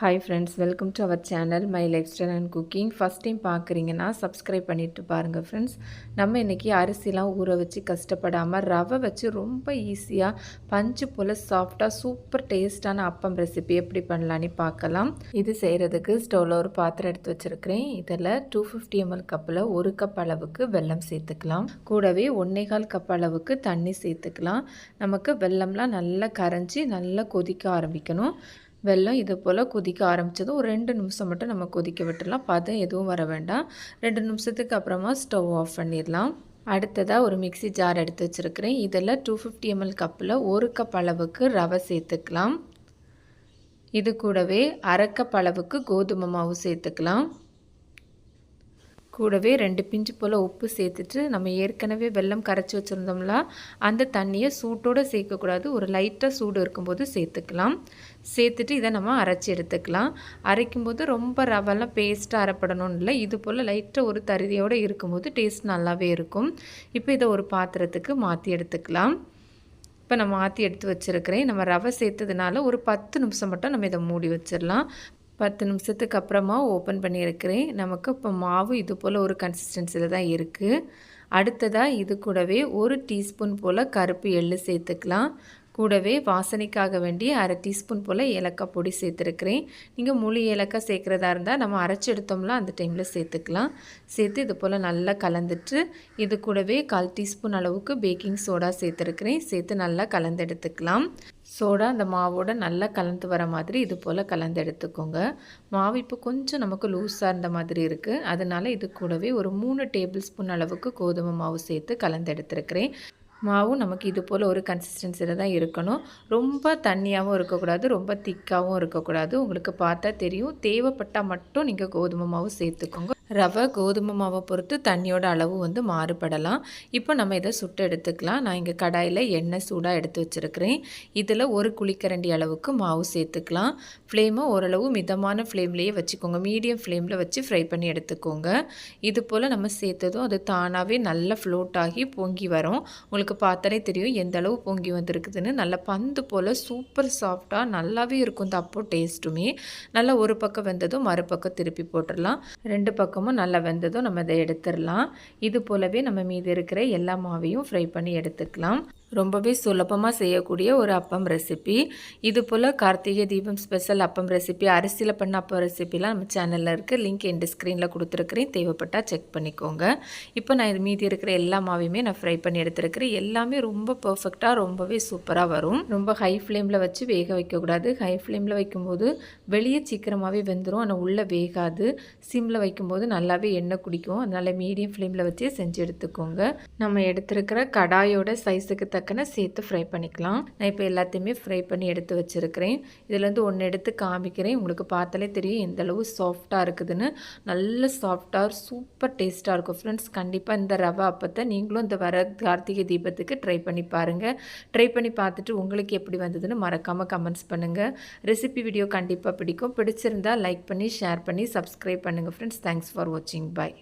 Hi friends welcome to our channel my lifestyle and cooking first time பார்க்குறீங்கன்னா subscribe பண்ணிவிட்டு பாருங்கள் friends நம்ம இன்றைக்கி அரிசிலாம் ஊற வச்சு கஷ்டப்படாமல் ரவை வச்சு ரொம்ப ஈஸியாக பஞ்சு போல் சாஃப்டாக சூப்பர் டேஸ்ட்டான அப்பம் ரெசிபி எப்படி பண்ணலான்னு பார்க்கலாம். இது செய்கிறதுக்கு ஸ்டவ்வில் ஒரு பாத்திரம் எடுத்து வச்சுருக்கிறேன். இதில் டூ ஃபிஃப்டி எம்எல் கப்பில் ஒரு கப் அளவுக்கு வெல்லம் சேர்த்துக்கலாம். கூடவே ஒன்றேகால் கப் அளவுக்கு தண்ணி சேர்த்துக்கலாம். நமக்கு வெல்லம்லாம் நல்லா கரைஞ்சி நல்லா கொதிக்க ஆரம்பிக்கணும். வெள்ளம் இது போல் கொதிக்க ஆரம்பித்ததும் ஒரு ரெண்டு நிமிஷம் மட்டும் நம்ம கொதிக்க விட்டுடலாம் பதம் எதுவும் வர வேண்டாம். ரெண்டு நிமிஷத்துக்கு அப்புறமா ஸ்டவ் ஆஃப் பண்ணிடலாம். அடுத்ததாக ஒரு மிக்சி ஜார் எடுத்து வச்சுருக்கிறேன். இதில் டூ ஃபிஃப்டி எம்எல் கப்பில் ஒரு கப் அளவுக்கு ரவை சேர்த்துக்கலாம். இது கூடவே அரை அளவுக்கு கோதுமை மாவு சேர்த்துக்கலாம். கூடவே ரெண்டு பிஞ்சு போல் உப்பு சேர்த்துட்டு நம்ம ஏற்கனவே வெள்ளம் கரைச்சி வச்சுருந்தோம்ல அந்த தண்ணியை சூட்டோடு சேர்க்கக்கூடாது. ஒரு லைட்டாக சூடு இருக்கும்போது சேர்த்துக்கலாம். சேர்த்துட்டு இதை நம்ம அரைச்சி எடுத்துக்கலாம். அரைக்கும்போது ரொம்ப ரவெல்லாம் பேஸ்ட்டாக அரைப்படணும்னு இல்லை. இது போல் லைட்டாக ஒரு தருதியோடு இருக்கும்போது டேஸ்ட் நல்லாவே இருக்கும். இப்போ இதை ஒரு பாத்திரத்துக்கு மாற்றி எடுத்துக்கலாம். இப்போ நான் மாற்றி எடுத்து வச்சுருக்கிறேன். நம்ம ரவை சேர்த்ததுனால ஒரு பத்து நிமிஷம் மட்டும் நம்ம இதை மூடி வச்சிடலாம். பத்து நிமிஷத்துக்கு அப்புறமா ஓப்பன் பண்ணியிருக்கிறேன். நமக்கு இப்போ மாவு இது போல் ஒரு கன்சிஸ்டன்சியில் தான் இருக்குது அடுத்ததாக இது கூடவே ஒரு டீஸ்பூன் போல் கருப்பு எள்ளு சேர்த்துக்கலாம். கூடவே வாசனைக்காக வேண்டி அரை டீஸ்பூன் போல் ஏலக்காய் பொடி சேர்த்துருக்குறேன். நீங்கள் முழு ஏலக்காய் சேர்க்குறதா இருந்தால் நம்ம அரைச்சி எடுத்தோம்னா அந்த டைமில் சேர்த்துக்கலாம். சேர்த்து இது போல் நல்லா கலந்துட்டு இது கூடவே கால் டீஸ்பூன் அளவுக்கு பேக்கிங் சோடா சேர்த்துருக்குறேன். சேர்த்து நல்லா கலந்து எடுத்துக்கலாம் சோடா அந்த மாவோட நல்லா கலந்து வர மாதிரி இது போல் கலந்து எடுத்துக்கோங்க மாவு இப்போ கொஞ்சம் நமக்கு லூஸாக இருந்த மாதிரி இருக்குது அதனால் இது கூடவே ஒரு மூணு டேபிள் ஸ்பூன் அளவுக்கு கோதுமை மாவு சேர்த்து கலந்து எடுத்துருக்கிறேன் மாவும் நமக்கு இது போல் ஒரு கன்சிஸ்டன்சியில் தான் இருக்கணும். ரொம்ப தண்ணியாகவும் இருக்கக்கூடாது ரொம்ப திக்காகவும் இருக்கக்கூடாது. உங்களுக்கு பார்த்தா தெரியும். தேவைப்பட்டால் மட்டும் நீங்கள் கோதுமை மாவு சேர்த்துக்கோங்க. ரவை கோதுமை மாவை பொறுத்து தண்ணியோட அளவு வந்து மாறுபடலாம். இப்போ நம்ம இதை சுட்டு எடுத்துக்கலாம். நான் இங்கே கடாயில் எண்ணெய் சூடாக எடுத்து வச்சுருக்கிறேன். இதில் ஒரு குழிக்கரண்டி அளவுக்கு மாவு சேர்த்துக்கலாம். ஃப்ளேமை ஓரளவு மிதமான ஃப்ளேம்லேயே வச்சுக்கோங்க. மீடியம் ஃப்ளேமில் வச்சு ஃப்ரை பண்ணி எடுத்துக்கோங்க. இது போல் நம்ம சேர்த்ததும் அது தானாகவே நல்லா ஃப்ளோட் ஆகி பொங்கி வரும். உங்களுக்கு பார்த்தாலே தெரியும் எந்த அளவு பொங்கி வந்திருக்குதுன்னு. நல்லா பந்து போல் சூப்பர் சாஃப்டாக நல்லாவே இருக்கும் தப்போ டேஸ்ட்டுமே நல்லா ஒரு பக்கம் வெந்ததும் மறுபக்கம் திருப்பி போட்டுடலாம். ரெண்டு பக்கம் பக்கமும் நல்லா வெந்ததும் நம்ம இதை எடுத்துடலாம். இது போலவே நம்ம மீதி இருக்கிற எல்லா மாவையும் ஃப்ரை பண்ணி எடுத்துக்கலாம். ரொம்பவே சுலபமாக செய்யக்கூடிய ஒரு அப்பம் ரெசிபி இது போல் கார்த்திகை தீபம் ஸ்பெஷல் அப்பம் ரெசிபி அரிசியில் பண்ண அப்பம் ரெசிபிலாம் நம்ம சேனலில் இருக்குது லிங்க் என் ஸ்க்ரீனில் கொடுத்துருக்குறேன். தேவைப்பட்டால் செக் பண்ணிக்கோங்க. இப்போ நான் இது மீதி இருக்கிற எல்லா மாவையுமே நான் ஃப்ரை பண்ணி எடுத்துருக்கிறேன். எல்லாமே ரொம்ப பர்ஃபெக்டாக ரொம்பவே சூப்பராக வரும். ரொம்ப ஹை ஃப்ளேமில் வச்சு வேக வைக்கக்கூடாது. ஹை ஃப்ளேமில் வைக்கும்போது வெளியே சீக்கிரமாகவே வெந்துடும் ஆனால் உள்ளே வேகாது. சிம்மில் வைக்கும்போது நல்லாவே எண்ணெய் குடிக்கும். அதனால் மீடியம் ஃப்ளேமில் வச்சே செஞ்சு எடுத்துக்கோங்க. நம்ம எடுத்துருக்கிற கடாயோட சைஸுக்கு டக்குன்னு சேர்த்து ஃப்ரை பண்ணிக்கலாம். நான் இப்போ எல்லாத்தையுமே ஃப்ரை பண்ணி எடுத்து வச்சுருக்கிறேன். இதுலேருந்து ஒன்று எடுத்து காமிக்கிறேன். உங்களுக்கு பார்த்தாலே தெரியும் எந்த அளவு சாஃப்டாக இருக்குதுன்னு. நல்ல சாஃப்டாக சூப்பர் டேஸ்ட்டாக இருக்கும். ஃப்ரெண்ட்ஸ் கண்டிப்பாக இந்த ரவா அப்பத்தை நீங்களும் இந்த வர கார்த்திகை தீபத்துக்கு ட்ரை பண்ணி பாருங்கள் ட்ரை பண்ணி பார்த்துட்டு உங்களுக்கு எப்படி வந்ததுன்னு மறக்காமல் கமெண்ட்ஸ் பண்ணுங்கள் ரெசிபி வீடியோ கண்டிப்பாக பிடிக்கும். பிடிச்சிருந்தால் லைக் பண்ணி ஷேர் பண்ணி சப்ஸ்கிரைப் பண்ணுங்கள் ஃப்ரெண்ட்ஸ் தேங்க்ஸ் ஃபார் வாட்சிங் பாய்